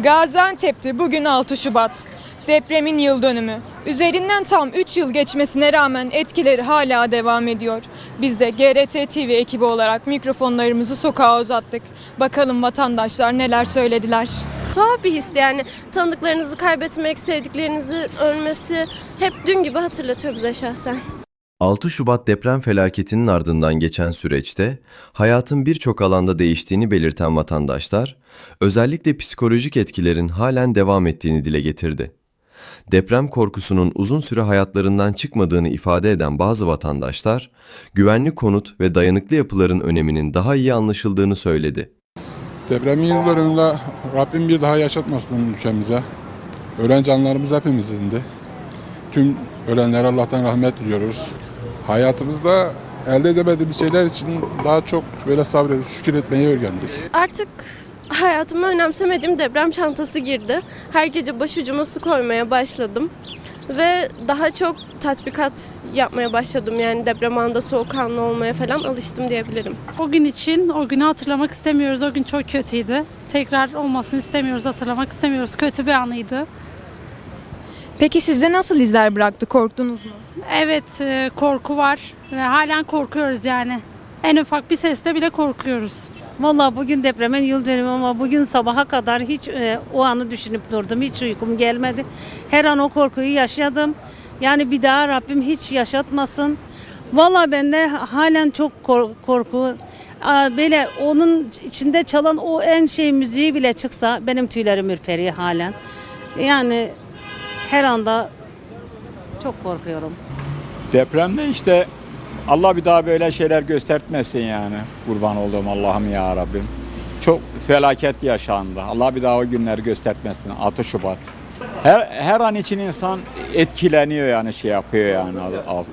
Gaziantep'te bugün 6 Şubat. Depremin yıl dönümü. Üzerinden tam 3 yıl geçmesine rağmen etkileri hala devam ediyor. Biz de GRT TV ekibi olarak mikrofonlarımızı sokağa uzattık. Bakalım vatandaşlar neler söylediler. Tuhaf bir his yani tanıdıklarınızı kaybetmek, sevdiklerinizin ölmesi hep dün gibi hatırlatıyor bize şahsen. 6 Şubat deprem felaketinin ardından geçen süreçte hayatın birçok alanda değiştiğini belirten vatandaşlar, özellikle psikolojik etkilerin halen devam ettiğini dile getirdi. Deprem korkusunun uzun süre hayatlarından çıkmadığını ifade eden bazı vatandaşlar, güvenli konut ve dayanıklı yapıların öneminin daha iyi anlaşıldığını söyledi. Depremin yıl dönümünde Rabbim bir daha yaşatmasın ülkemize. Ölen canlarımız hepimizindi. Tüm ölenlere Allah'tan rahmet diliyoruz. Hayatımızda elde edemediğimiz şeyler için daha çok böyle sabredip şükür etmeyi öğrendik. Artık hayatıma önemsemediğim deprem çantası girdi. Her gece başucuma su koymaya başladım. Ve daha çok tatbikat yapmaya başladım. Yani deprem anında soğukkanlı olmaya falan alıştım diyebilirim. O gün için o günü hatırlamak istemiyoruz. O gün çok kötüydü. Tekrar olmasını istemiyoruz, hatırlamak istemiyoruz. Kötü bir anıydı. Peki sizde nasıl izler bıraktı? Korktunuz mu? Evet, e, korku var ve halen korkuyoruz yani. En ufak bir seste bile korkuyoruz. Vallahi bugün depremin yıl dönümü ama bugün sabaha kadar hiç e, o anı düşünüp durdum. Hiç uykum gelmedi. Her an o korkuyu yaşadım. Yani bir daha Rabbim hiç yaşatmasın. Vallahi bende halen çok kor- korku. Böyle onun içinde çalan o en şey müziği bile çıksa benim tüylerim ürperiyor halen. Yani her anda çok korkuyorum. Depremde işte Allah bir daha böyle şeyler göstertmesin yani. Kurban olduğum Allah'ım ya Rabbim. Çok felaket yaşandı. Allah bir daha o günleri göstertmesin. 6 Şubat. Her, her an için insan etkileniyor yani şey yapıyor yani. Al- al.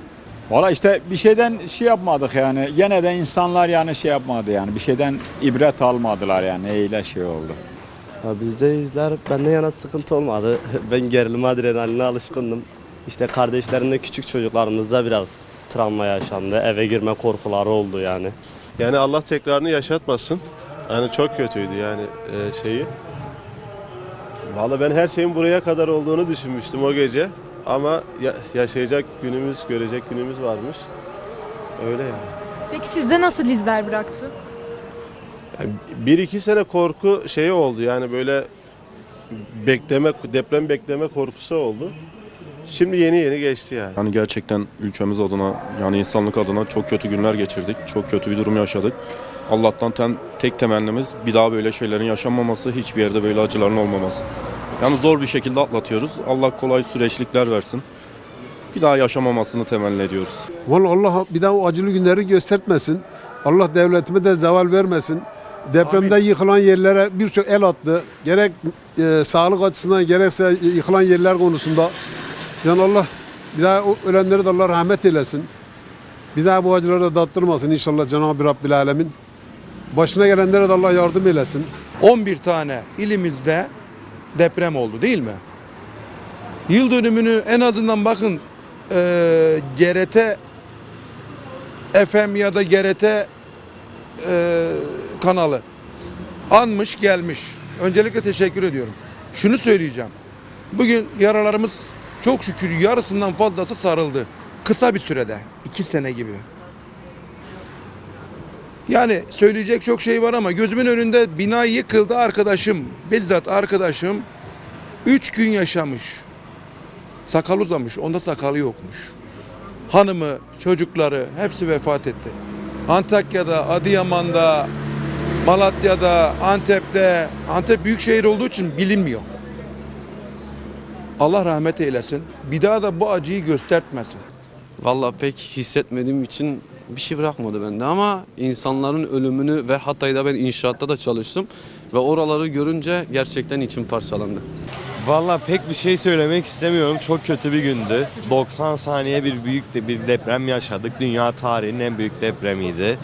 Valla işte bir şeyden şey yapmadık yani. Gene de insanlar yani şey yapmadı yani. Bir şeyden ibret almadılar yani. Eyle şey oldu. Ya bizde izler benden yana sıkıntı olmadı. Ben gerilim adrenaline alışkındım. İşte kardeşlerimle küçük çocuklarımızda biraz travma yaşandı. Eve girme korkuları oldu yani. Yani Allah tekrarını yaşatmasın. Yani çok kötüydü yani e, şeyi. Vallahi ben her şeyin buraya kadar olduğunu düşünmüştüm o gece. Ama ya- yaşayacak günümüz, görecek günümüz varmış. Öyle yani. Peki sizde nasıl izler bıraktı? Yani. Bir iki sene korku şeyi oldu yani böyle bekleme, deprem bekleme korkusu oldu. Şimdi yeni yeni geçti yani. Yani gerçekten ülkemiz adına yani insanlık adına çok kötü günler geçirdik. Çok kötü bir durum yaşadık. Allah'tan ten, tek temennimiz bir daha böyle şeylerin yaşanmaması, hiçbir yerde böyle acıların olmaması. Yani zor bir şekilde atlatıyoruz. Allah kolay süreçlikler versin. Bir daha yaşamamasını temenni ediyoruz. Vallahi Allah bir daha o acılı günleri göstermesin. Allah devletime de zeval vermesin. Depremde yıkılan yerlere birçok el attı. Gerek e, sağlık açısından gerekse yıkılan yerler konusunda. Yani Allah bir daha ölenleri de Allah rahmet eylesin. Bir daha bu acıları da dattırmasın inşallah Cenab-ı Rabbil Alemin. Başına gelenlere de Allah yardım eylesin. 11 tane ilimizde deprem oldu değil mi? Yıl dönümünü en azından bakın eee GRT FM ya da GRT eee, kanalı anmış gelmiş. Öncelikle teşekkür ediyorum. Şunu söyleyeceğim. Bugün yaralarımız çok şükür yarısından fazlası sarıldı. Kısa bir sürede. iki sene gibi. Yani söyleyecek çok şey var ama gözümün önünde bina yıkıldı arkadaşım. Bizzat arkadaşım 3 gün yaşamış. Sakal uzamış. Onda sakalı yokmuş. Hanımı, çocukları hepsi vefat etti. Antakya'da, Adıyaman'da, Malatya'da, Antep'te, Antep büyük şehir olduğu için bilinmiyor. Allah rahmet eylesin. Bir daha da bu acıyı göstertmesin. Vallahi pek hissetmediğim için bir şey bırakmadı bende ama insanların ölümünü ve Hatay'da ben inşaatta da çalıştım ve oraları görünce gerçekten içim parçalandı. Vallahi pek bir şey söylemek istemiyorum. Çok kötü bir gündü. 90 saniye bir büyük de bir deprem yaşadık. Dünya tarihinin en büyük depremiydi.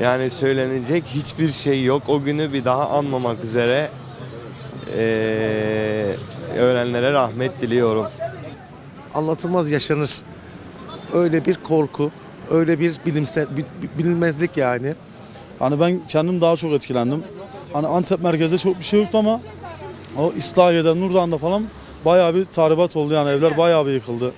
Yani söylenecek hiçbir şey yok. O günü bir daha anmamak üzere eee ölenlere rahmet diliyorum. Anlatılmaz yaşanır. Öyle bir korku, öyle bir bilimsel bilinmezlik yani. Hani ben kendim daha çok etkilendim. Hani Antep merkezde çok bir şey yoktu ama O İslahiye'de, Nurdan'da falan bayağı bir tahribat oldu yani evler bayağı bir yıkıldı.